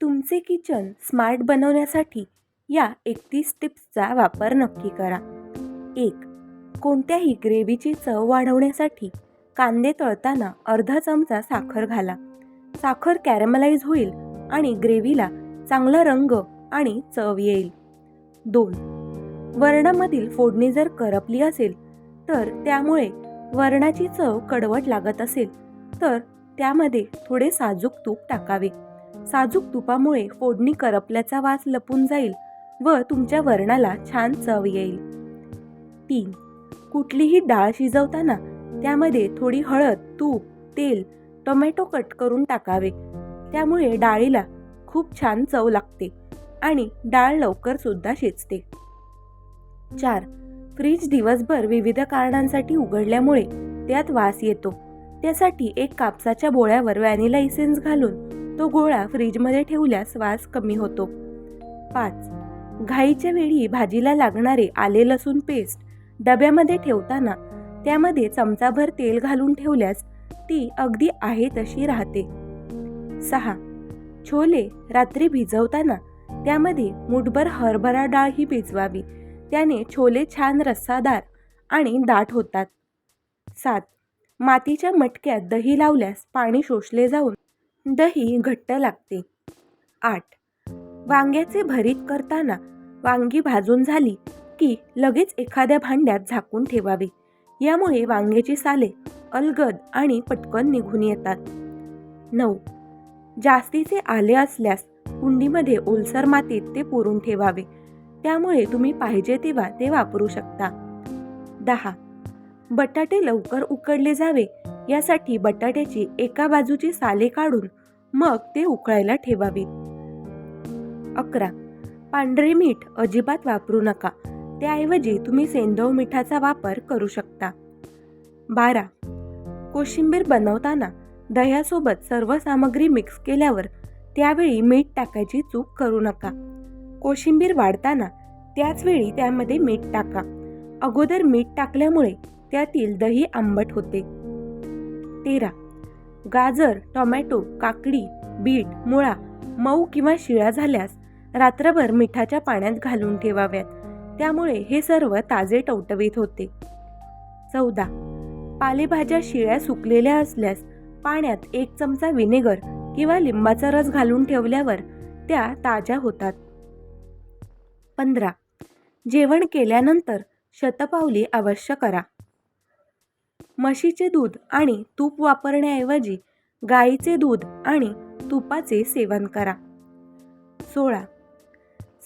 तुमचे kitchen smart बनवण्यासाठी या एकतीस टिप्सचा वापर नक्की करा. एक कोणत्याही ग्रेव्हीची चव वाढवण्यासाठी कांदे तळताना अर्धा चमचा साखर घाला. साखर कॅरमलाइज होईल आणि ग्रेव्हीला चांगला रंग आणि चव येईल. दोन वरणामधील फोडणी जर करपली असेल तर त्यामुळे वरणाची चव कडवट लागत असेल तर त्यामध्ये थोडे साजूक तूप टाकावे. साजूक तुपामुळे फोडणी करपल्याचा वास लपून जाईल व तुमच्या वरणाला छान चव येईल. तीन. कुठलीही डाळ शिजवताना त्यामध्ये थोडी हळद तूप तेल टोमॅटो कट करून टाकावे. त्यामुळे डाळीला खूप छान चव लागते आणि डाळ लवकर सुद्धा शिजते. चार. फ्रीज दिवसभर विविध कारणांसाठी उघडल्यामुळे त्यात वास येतो. त्यासाठी एक कापसाच्या बोळ्यावर व्हॅनिला इसेन्स घालून तो गोळा फ्रीजमध्ये ठेवल्यास वास कमी होतो. पाच. घाईच्या वेळी भाजीला लागणारे आले लसूण पेस्ट डब्यामध्ये ठेवताना त्यामध्ये चमचाभर तेल घालून ठेवल्यास ती अगदी आहे तशी राहते. सहा. छोले रात्री भिजवताना त्यामध्ये मुठभर हरभरा डाळ ही भिजवावी. त्याने छोले छान रस्सादार आणि दाट होतात. सात. मातीच्या मटक्यात दही लावल्यास पाणी शोषले जाऊन दही घट्ट लागते. आठ. वांग्याचे भरीत करताना वांगी भाजून झाली की लगेच एखाद्या भांड्यात झाकून ठेवावे. यामुळे वांग्याची साले अलगद आणि पटकन निघून येतात. नऊ. जास्तीचे आले असल्यास कुंडीमध्ये ओलसर मातीत ते पुरून ठेवावे. त्यामुळे तुम्ही पाहिजे तेव्हा ते वापरू शकता. दहा. बटाटे लवकर उकडले जावे. यासाठी बटाट्याची एका बाजूची साले काढून मग ते उकळायला ठेवावीत अकरा. पांढरे मीठ अजिबात वापरू नका. त्याऐवजी तुम्ही सेंधव मिठाचा वापर करू शकता. बारा. कोशिंबीर बनवताना दह्यासोबत सर्व सामग्री मिक्स केल्यावर त्यावेळी मीठ टाकायची चूक करू नका. कोशिंबीर वाढताना त्याचवेळी त्यामध्ये मीठ टाका. अगोदर मीठ टाकल्यामुळे त्यातील दही आंबट होते. तेरा. गाजर टोमॅटो काकडी बीट मुळा मऊ किंवा शिळा झाल्यास रात्रभर मिठाच्या पाण्यात घालून ठेवाव्यात. त्यामुळे हे सर्व ताजे टवटवीत होते. चौदा. पालेभाज्या शिळ्या सुकलेल्या असल्यास पाण्यात एक चमचा विनेगर किंवा लिंबाचा रस घालून ठेवल्यावर त्या ताज्या होतात. पंधरा. जेवण केल्यानंतर शतपावली अवश्य करा. म्हशीचे दूध आणि तूप वापरण्याऐवजी गाईचे दूध आणि तुपाचे सेवन करा. सोळा.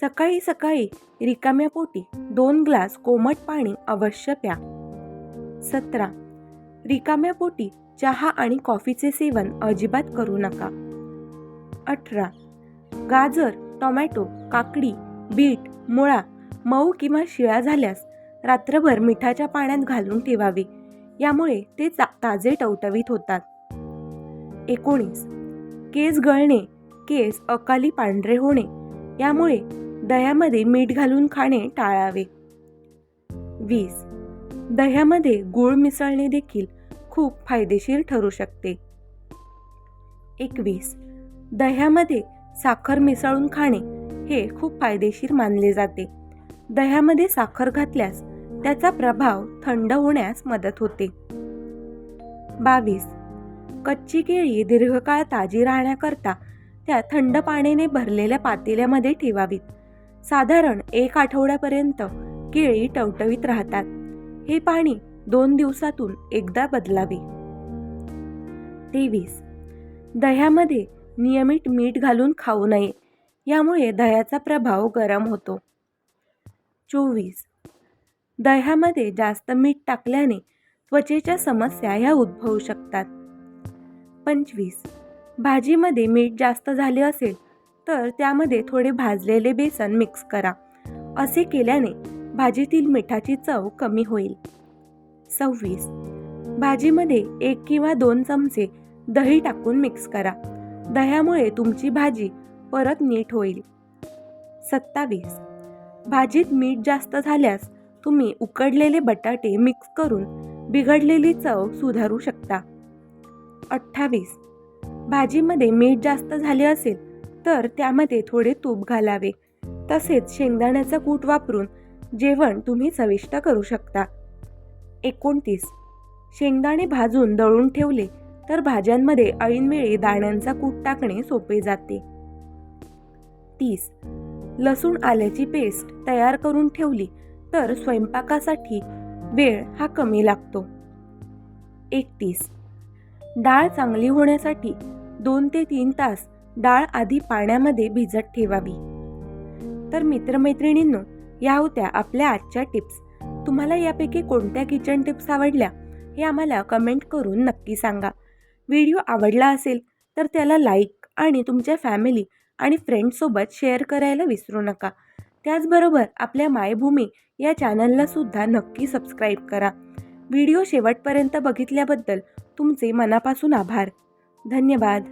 सकाळी सकाळी रिकाम्या पोटी दोन ग्लास कोमट पाणी अवश्य प्या. सतरा. रिकाम्या पोटी चहा आणि कॉफीचे सेवन अजिबात करू नका. अठरा. गाजर टोमॅटो काकडी बीट मुळा मऊ किंवा शिळा झाल्यास रात्रभर मिठाच्या पाण्यात घालून ठेवावे. यामुळे ते चा ताजे टवटवीत होतात. एकोणीस. केस गळणे केस अकाली पांढरे होणे यामुळे दह्यामध्ये मीठ घालून खाणे टाळावे. वीस. दह्यामध्ये गूळ मिसळणे देखील खूप फायदेशीर ठरू शकते. एकवीस. दह्यामध्ये साखर मिसळून खाणे हे खूप फायदेशीर मानले जाते. दह्यामध्ये साखर घातल्यास त्याचा प्रभाव थंड होण्यास मदत होते. बावीस. कच्ची केळी दीर्घकाळ ताजी राहण्याकरता त्या थंड पाण्याने भरलेल्या पातेल्यामध्ये ठेवावीत. साधारण एक आठवड्यापर्यंत केळी टवटवीत राहतात. हे पाणी दोन दिवसातून एकदा बदलावे. तेवीस. दह्यामध्ये नियमित मीठ घालून खाऊ नये. यामुळे दह्याचा प्रभाव गरम होतो. चोवीस. दह्यामध्ये जास्त मीठ टाकल्याने त्वचेच्या समस्या ह्या उद्भवू शकतात. पंचवीस. भाजीमध्ये मीठ जास्त झाले असेल तर त्यामध्ये थोडे भाजलेले बेसन मिक्स करा. असे केल्याने भाजीतील मिठाची चव कमी होईल. सव्वीस. भाजीमध्ये एक किंवा दोन चमचे दही टाकून मिक्स करा. दह्यामुळे तुमची भाजी परत नीट होईल. सत्तावीस. भाजीत मीठ जास्त झाल्यास तुम्ही उकडलेले बटाटे मिक्स करून बिघडलेली चव सुधारू शकता. अठ्ठावीस. भाजीमध्ये मीठ जास्त झाले असेल तर त्यामध्ये थोडे तूप घालावे. तसेच शेंगदाण्याचा कूट वापरून जेवण तुम्ही चविष्ट करू शकता. एकोणतीस. शेंगदाणे भाजून दळून ठेवले तर भाज्यांमध्ये ऐनवेळी दाण्यांचा कूट टाकणे सोपे जाते. तीस. लसूण आल्याची पेस्ट तयार करून ठेवली तर स्वयंपाकासाठी वेळ हा कमी लागतो. एकतीस. डाळ चांगली होण्यासाठी दोन ते तीन तास डाळ आधी पाण्यामध्ये भिजत ठेवावी. तर मित्रमैत्रिणींनो या होत्या आपल्या आजच्या टिप्स. तुम्हाला यापैकी कोणत्या किचन टिप्स आवडल्या हे आम्हाला कमेंट करून नक्की सांगा. व्हिडिओ आवडला असेल तर त्याला लाईक आणि तुमच्या फॅमिली आणि फ्रेंड्ससोबत शेअर करायला विसरू नका. त्याचबरोबर आपल्या मायभूमी या चॅनलला सुद्धा नक्की सबस्क्राईब करा. व्हिडिओ शेवटपर्यंत बघितल्याबद्दल तुमचे मनापासून आभार. धन्यवाद.